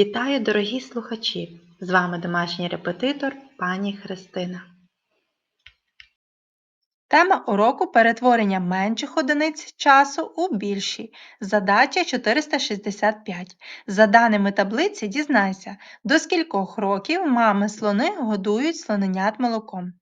Вітаю, дорогі слухачі! З вами домашній репетитор пані Христина. Тема уроку перетворення менших одиниць часу у більші. Задача 465. За даними таблиці, дізнайся, до скількох років мами слони годують слоненят молоком.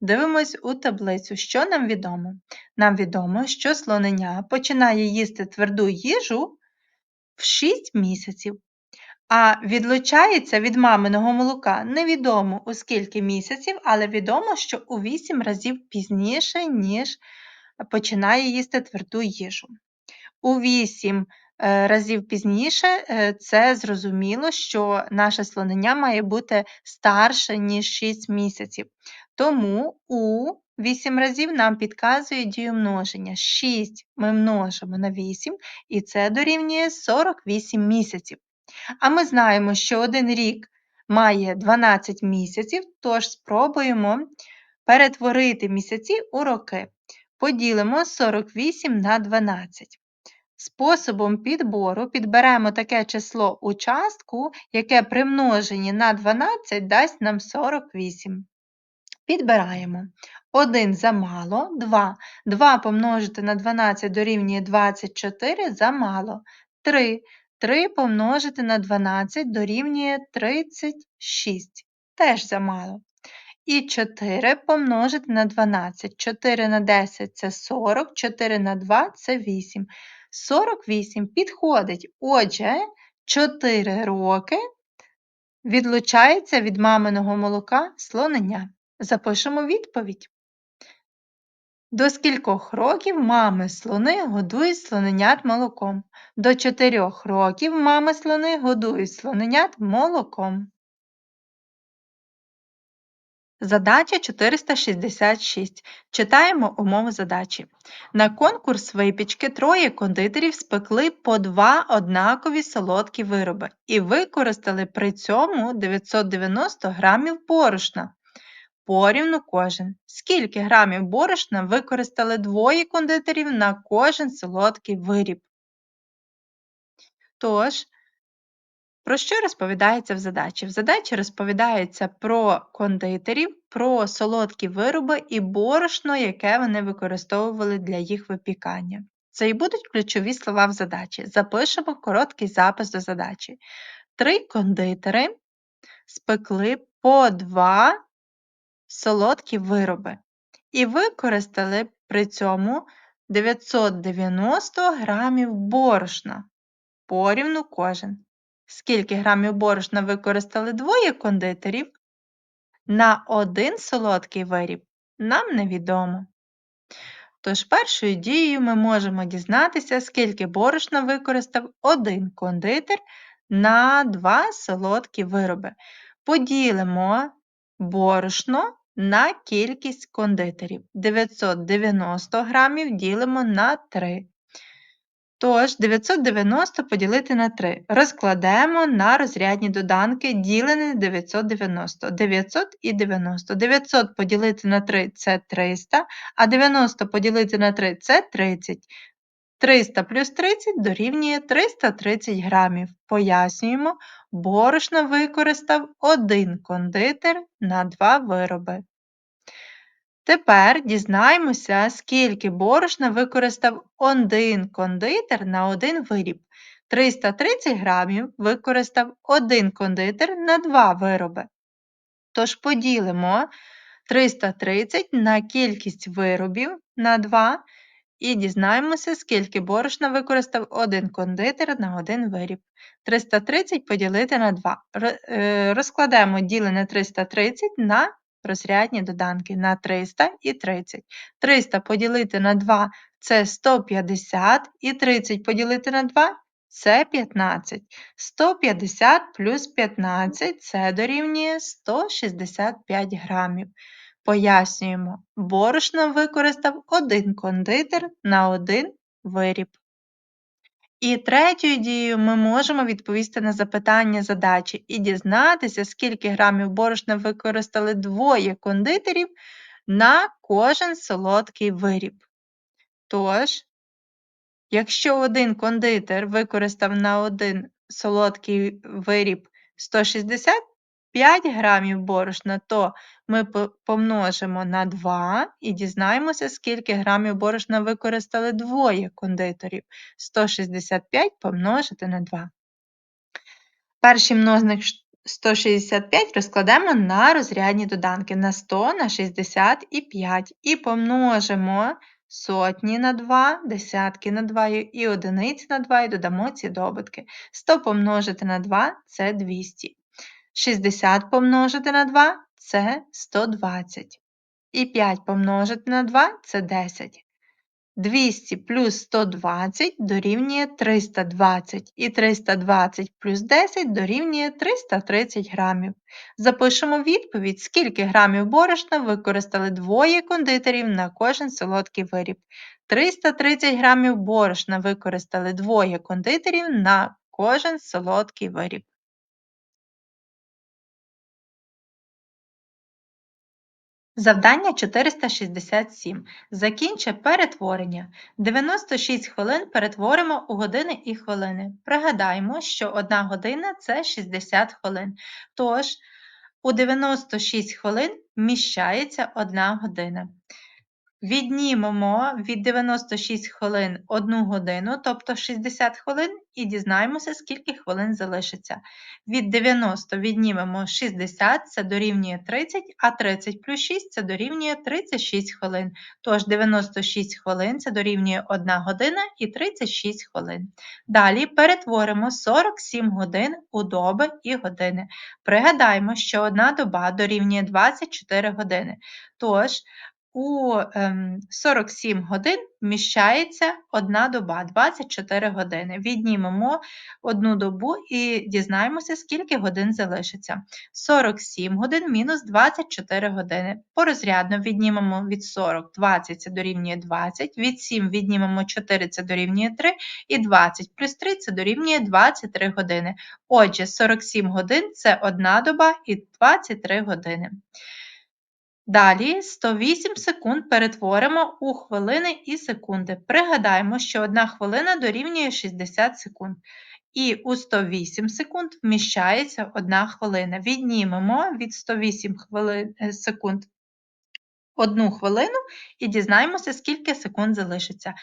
Дивимось у таблицю, що нам відомо. Нам відомо, що слоненя починає їсти тверду їжу в 6 місяців. А відлучається від маминого молока невідомо у скільки місяців, але відомо, що у 8 разів пізніше, ніж починає їсти тверду їжу. У 8 е, разів пізніше е, це зрозуміло, що наше слонення має бути старше, ніж 6 місяців. Тому у 8 разів нам підказує дію множення. 6 ми множимо на 8, і це дорівнює 48 місяців. А ми знаємо, що один рік має 12 місяців, тож спробуємо перетворити місяці у роки. Поділимо 48 на 12. Способом підбору підберемо таке число у частку, яке при множенні на 12 дасть нам 48. Підбираємо 1 замало, 2. 2 помножити на 12 дорівнює 24 замало, 3. 3 помножити на 12 дорівнює 36, теж замало. І 4 помножити на 12. 4 на 10 це 40, 4 на 2 це 8. 48 підходить. Отже, 4 роки відлучається від маминого молока слонення. Запишемо відповідь. До скількох років мами слони годують слоненят молоком? До 4 років мами слони годують слоненят молоком. Задача 466. Читаємо умову задачі. На конкурс випічки троє кондитерів спекли по два однакові солодкі вироби і використали при цьому 990 грамів борошна. Порівну кожен. Скільки грамів борошна використали двоє кондитерів на кожен солодкий виріб? Тож, про що розповідається в задачі? В задачі розповідається про кондитерів, про солодкі вироби і борошно, яке вони використовували для їх випікання. Це і будуть ключові слова в задачі. Запишемо короткий запис до задачі. Три кондитери спекли по два солодкі вироби і використали при цьому 990 грамів борошна порівну кожен. Скільки грамів борошна використали двоє кондитерів? На один солодкий виріб нам невідомо. Тож першою дією ми можемо дізнатися, скільки борошна використав один кондитер на два солодкі вироби. Поділимо борошно на кількість кондитерів. 990 грамів ділимо на 3. Тож 990 поділити на 3. Розкладемо на розрядні доданки ділене 990. 900 і 90. 900 поділити на 3 це 300, а 90 поділити на 3 це 30. 300 плюс 30 дорівнює 330 грамів. Пояснюємо, борошно використав один кондитер на два вироби. Тепер дізнаємося, скільки борошна використав один кондитер на один виріб. 330 грамів використав один кондитер на два вироби. Тож поділимо 330 на кількість виробів на 2 і дізнаємося, скільки борошна використав один кондитер на один виріб. 330 поділити на 2. Е, розкладемо ділене 330 на розрядні доданки на 300 і 30. 300 поділити на 2 це 150 і 30 поділити на 2 це 15. 150 плюс 15 це дорівнює 165 грамів. Пояснюємо, борошно використав один кондитер на один виріб. І третьою дією ми можемо відповісти на запитання задачі і дізнатися, скільки грамів борошна використали двоє кондитерів на кожен солодкий виріб. Тож, якщо один кондитер використав на один солодкий виріб 165 грамів борошна, то ми помножимо на 2 і дізнаємося, скільки грамів борошна використали двоє кондитерів. 165 помножити на 2. Перший множник 165 розкладемо на розрядні доданки на 100 на 60 і 5. І помножимо сотні на 2, десятки на 2 і одиниці на 2 і додамо ці добутки. 100 помножити на 2 це 200. 60 помножити на 2 це 120. І 5 помножити на 2 це 10. 200 плюс 120 дорівнює 320 і 320 плюс 10 дорівнює 330 грамів. Запишемо відповідь, скільки грамів борошна використали двоє кондитерів на кожен солодкий виріб. 330 грамів борошна використали двоє кондитерів на кожен солодкий виріб. Завдання 467. Закінчи перетворення. 96 хвилин перетворимо у години і хвилини. Пригадаємо, що 1 година це 60 хвилин. Тож, у 96 хвилин вміщається 1 година. Віднімемо від 96 хвилин 1 годину, тобто 60 хвилин, і дізнаємося, скільки хвилин залишиться. Від 90 віднімемо 60, це дорівнює 30, а 30 плюс 6 це дорівнює 36 хвилин. Тож 96 хвилин це дорівнює 1 година і 36 хвилин. Далі перетворимо 47 годин у доби і години. Пригадаємо, що одна доба дорівнює 24 години. Тож, у 47 ем, годин вміщається одна доба 24 години. Віднімемо одну добу і дізнаємося, скільки годин залишиться. 47 годин мінус 24 години. Порозрядно віднімемо від 40 20 це дорівнює 20, від 7 віднімемо 4 це дорівнює 3, і 20 плюс 3 це дорівнює 23 години. Отже, 47 годин це одна доба і 23 години. Далі 108 секунд перетворимо у хвилини і секунди. Пригадаємо, що 1 хвилина дорівнює 60 секунд. І у 108 секунд вміщається 1 хвилина. Віднімемо від 108 хвилин, е, секунд 1 хвилину і дізнаємося, скільки секунд залишиться.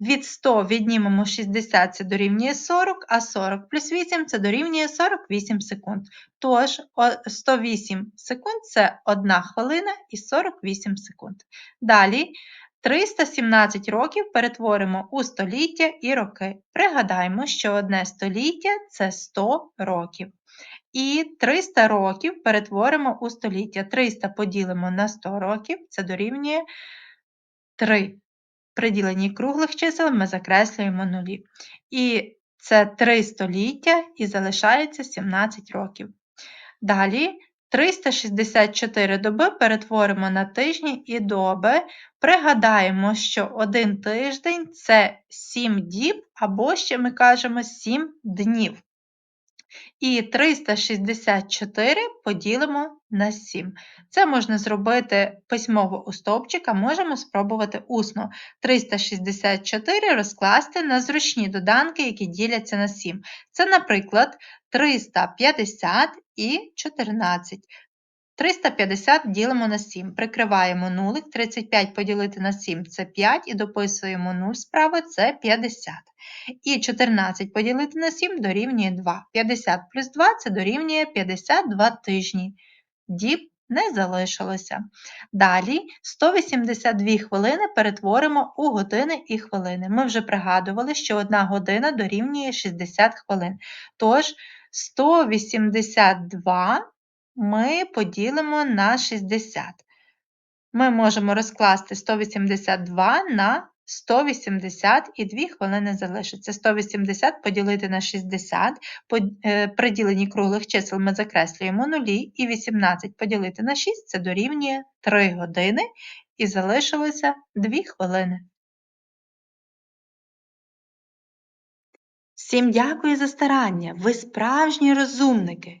Від 100 віднімемо 60, це дорівнює 40, а 40 плюс 8 це дорівнює 48 секунд. Тож 108 секунд це 1 хвилина і 48 секунд. Далі 317 років перетворимо у століття і роки. Пригадаємо, що одне століття це 100 років. І 300 років перетворимо у століття. 300 поділимо на 100 років, це дорівнює 3. При діленні круглих чисел ми закреслюємо нулі. І це 3 століття і залишається 17 років. Далі 364 доби перетворимо на тижні і доби. Пригадаємо, що один тиждень це 7 діб, або ще ми кажемо 7 днів. І 364 поділимо на 7. Це можна зробити письмово у стовпчик, а можемо спробувати усно. 364 розкласти на зручні доданки, які діляться на 7. Це, наприклад, 350 і 14. 350 ділимо на 7, прикриваємо нулик, 35 поділити на 7 це 5 і дописуємо 0 справа це 50. І 14 поділити на 7 дорівнює 2. 50 плюс 2 це дорівнює 52 тижні. Діб не залишилося. Далі 182 хвилини перетворимо у години і хвилини. Ми вже пригадували, що 1 година дорівнює 60 хвилин. Тож 182 ми поділимо на 60. Ми можемо розкласти 182 на 180 і 2 хвилини залишиться. 180 поділити на 60, е, при діленні круглих чисел ми закреслюємо нулі, і 18 поділити на 6 це дорівнює 3 години і залишилося 2 хвилини. Всім дякую за старання! Ви справжні розумники!